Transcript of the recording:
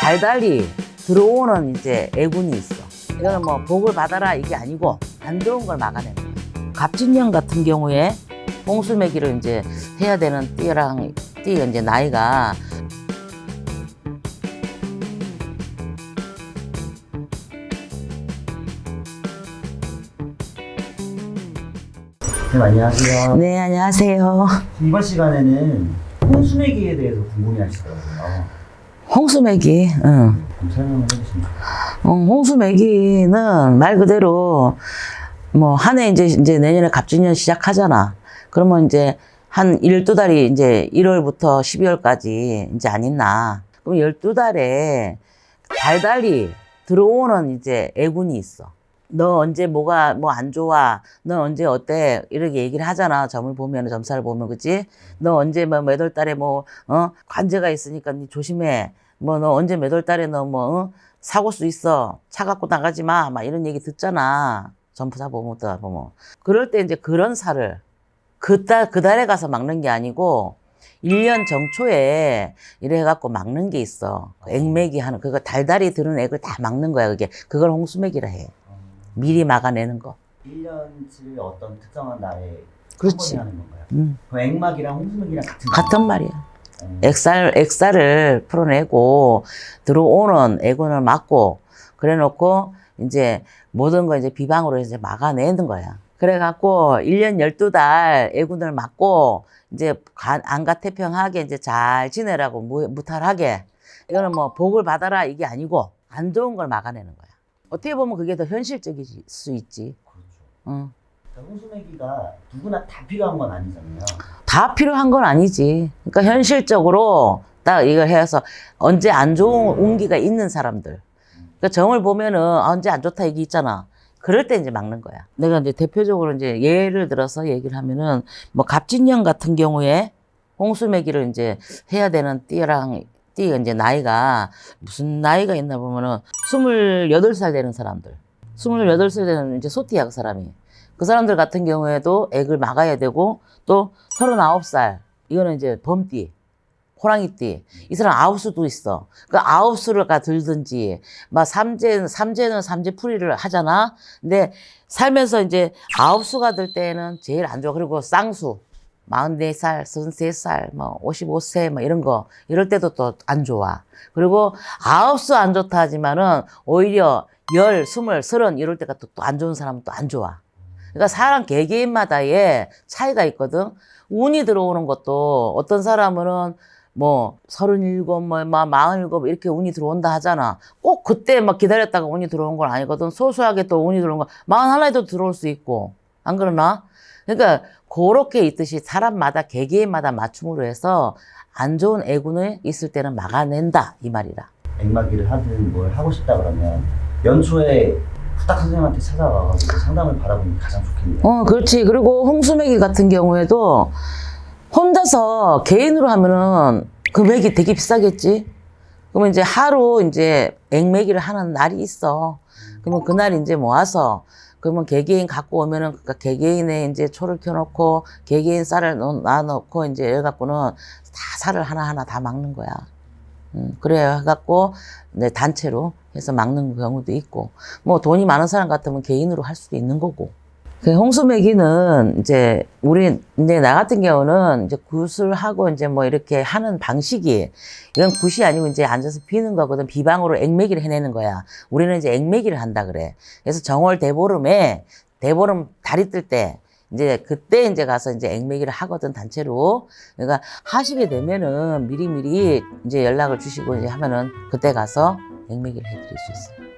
달달이 들어오는 이제 애군이 있어. 이거는 뭐 복을 받아라 이게 아니고 안 좋은 걸 막아내는 거야. 갑진년 같은 경우에 홍수매기를 이제 해야 되는 띠랑 띠가 이제 나이가 네, 안녕하세요. 네 안녕하세요. 이번 시간에는 홍수매기에 대해서 궁금해 하시더라고요. 홍수매기. 응. 어, 홍수매기는 말 그대로 뭐 한 해 이제 이제 내년에 갑진년 시작하잖아. 그러면 이제 한 12달이 이제 1월부터 12월까지 이제 안 있나. 그럼 12달에 달달이 들어오는 이제 애군이 있어. 너 언제 뭐가 뭐 안 좋아? 너 언제 어때? 이렇게 얘기를 하잖아. 점을 보면 점사를 보면 그지? 너 언제 뭐 몇 월 달에 뭐 어? 관제가 있으니까 니 조심해. 뭐 너 언제 몇 월 달에 너뭐 어? 사고 수 있어. 차 갖고 나가지 마. 막 이런 얘기 듣잖아. 점프사 보면 또 보면. 그럴 때 이제 그런 살을 그달 그 달에 가서 막는 게 아니고 1년 정초에 이래 갖고 막는 게 있어. 액매기 하는 그거 달달이 드는 액을 다 막는 거야. 그게 그걸 홍수맥이라 해. 미리 막아내는 거. 1년치를 어떤 특정한 날에 그렇지. 한 번에 하는 건가요? 음. 그 액막이랑 홍수맥이랑 같은 같은 말이야. 음. 액살, 액살을 풀어내고 들어오는 애군을 막고 그래 놓고 이제 모든 거 이제 비방으로 이제 막아내는 거야. 그래 갖고 1년 12달 애군을 막고 이제 간- 안가 태평하게 이제 잘 지내라고 무, 무탈하게 이거는 뭐 복을 받아라 이게 아니고 안 좋은 걸 막아내는 거야. 어떻게 보면 그게 더 현실적일 수 있지. 그렇죠. 응. 그러니까 홍수매기가 누구나 다 필요한 건 아니잖아요. 다 필요한 건 아니지. 그러니까 현실적으로 딱 이거 해서 언제 안 좋은 운기가 있는 사람들. 그러니까 정을 보면은 아, 언제 안 좋다 얘기 있잖아. 그럴 때 이제 막는 거야. 내가 이제 대표적으로 이제 예를 들어서 얘기를 하면은 뭐 갑진년 같은 경우에 홍수매기를 이제 해야 되는 띠랑 띠가 이제 나이가 무슨 나이가 있나 보면은 28살 되는 사람들. 28살 되는 이제 소띠야, 그 사람이. 그 사람들 같은 경우에도 액을 막아야 되고 또 39살. 이거는 이제 범띠. 호랑이띠. 이 사람 아홉 수도 있어. 그 아홉수가 들든지, 막 삼재, 삼재는 삼재풀이를 하잖아. 근데 살면서 이제 아홉 수가 들 때는 제일 안 좋아. 그리고 쌍수. 44살, 33살, 뭐 55세, 뭐 이런 거. 이럴 때도 또 안 좋아. 그리고 아홉 수 안 좋다 하지만은 오히려 열, 스물, 서른 이럴 때가 또 안 좋은 사람은 또 안 좋아. 그러니까 사람 개개인마다의 차이가 있거든. 운이 들어오는 것도 어떤 사람은 뭐 서른일곱, 뭐 마- 마흔일곱 이렇게 운이 들어온다 하잖아. 꼭 그때 막 기다렸다가 운이 들어온 건 아니거든. 소소하게 또 운이 들어온 거 마흔 하나에도 들어올 수 있고 안 그러나? 그러니까 그렇게 있듯이 사람마다 개개인마다 맞춤으로 해서 안 좋은 애군이 있을 때는 막아낸다 이 말이라. 액막이를 하든 뭘 하고 싶다 그러면 연초에 후딱 선생님한테 찾아가가지고 상담을 받아보는 게 가장 좋겠네요. 어, 그렇지. 그리고 홍수매기 같은 경우에도 혼자서 개인으로 하면은 금액이 되게 비싸겠지. 그러면 이제 하루 이제 액매기를 하는 날이 있어. 그러면 그날 이제 모아서 그러면 개개인 갖고 오면은 그니까 개개인의 이제 초를 켜놓고 개개인 쌀을 넣- 놔놓고 이제 이래 갖고는 다 쌀을 하나하나 다 막는 거야. 음, 그래 해갖고 네, 단체로 해서 막는 경우도 있고 뭐 돈이 많은 사람 같으면 개인으로 할 수도 있는 거고. 그 홍수매기는 이제 우리 이제 나 같은 경우는 이제 굿을 하고 이제 뭐 이렇게 하는 방식이 이건 굿이 아니고 이제 앉아서 비는 거거든 비방으로 액매기를 해내는 거야. 우리는 이제 액매기를 한다 그래. 그래서 정월 대보름에 대보름 달이 뜰 때 이제 그때 이제 가서 이제 액매기를 하거든 단체로. 그러니까 하시게 되면은 미리미리 이제 연락을 주시고 이제 하면은 그때 가서 액매기를 해드릴 수 있어요.